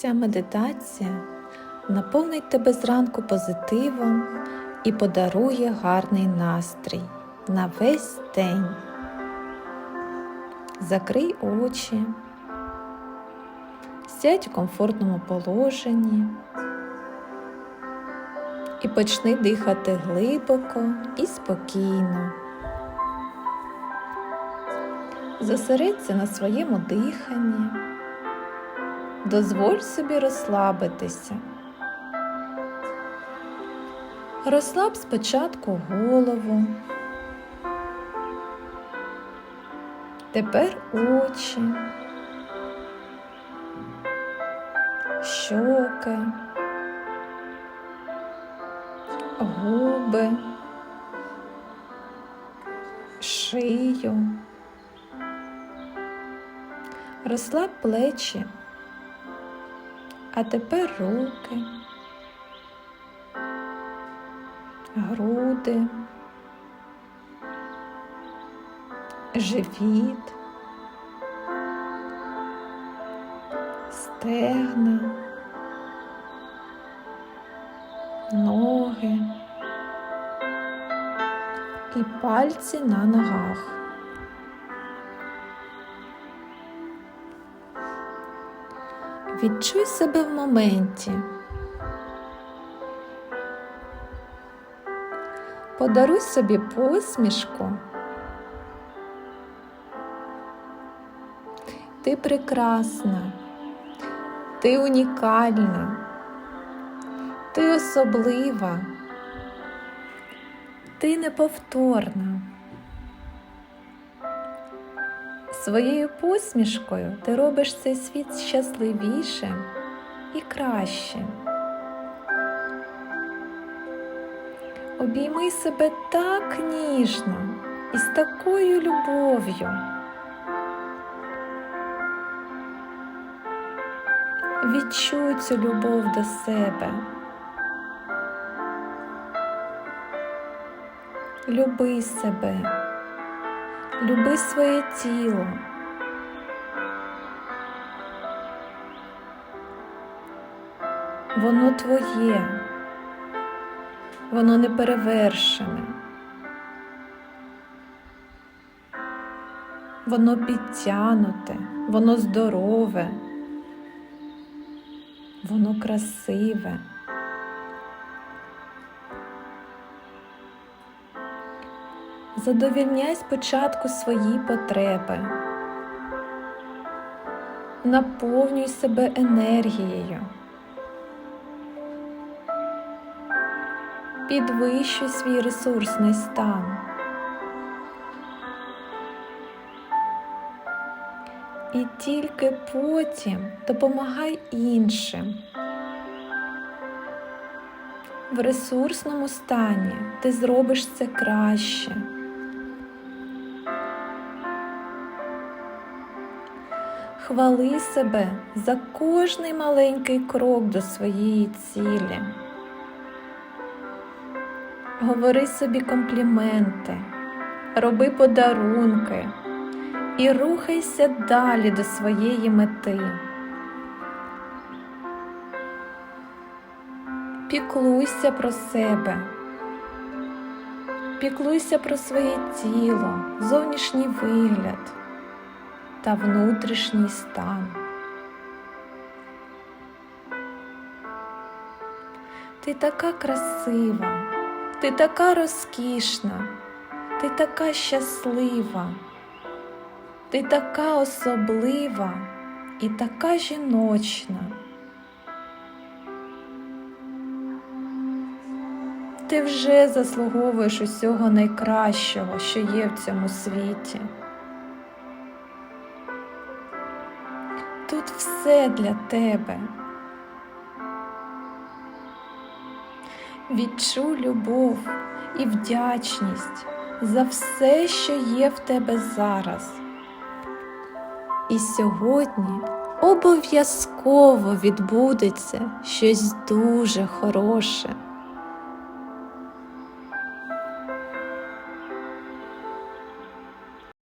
Ця медитація наповнить тебе зранку позитивом і подарує гарний настрій на весь день. Закрий очі, сядь у комфортному положенні і почни дихати глибоко і спокійно. Зосередься на своєму диханні. Дозволь собі розслабитися. Розслаб спочатку голову, тепер очі, щоки, губи, шию. Розслаб плечі. А тепер руки, груди, живіт, стегна, ноги і пальці на ногах. Відчуй себе в моменті. Подаруй собі посмішку. Ти прекрасна, ти унікальна, ти особлива, ти неповторна. Своєю посмішкою ти робиш цей світ щасливішим і кращим. Обійми себе так ніжно і з такою любов'ю. Відчуй цю любов до себе. Люби себе. Люби своє тіло. Воно твоє, воно не перевершене. Воно підтянуте, воно здорове, воно красиве. Задовільняй спочатку свої потреби, наповнюй себе енергією, підвищуй свій ресурсний стан. І тільки потім допомагай іншим. В ресурсному стані ти зробиш це краще. Хвали себе за кожний маленький крок до своєї цілі. Говори собі компліменти, роби подарунки і рухайся далі до своєї мети. Піклуйся про себе, піклуйся про своє тіло, зовнішній вигляд та внутрішній стан. Ти така красива, ти така розкішна, ти така щаслива, ти така особлива і така жіночна. Ти вже заслуговуєш усього найкращого, що є в цьому світі. Тут все для тебе. Відчуй любов і вдячність за все, що є в тебе зараз. І сьогодні обов'язково відбудеться щось дуже хороше.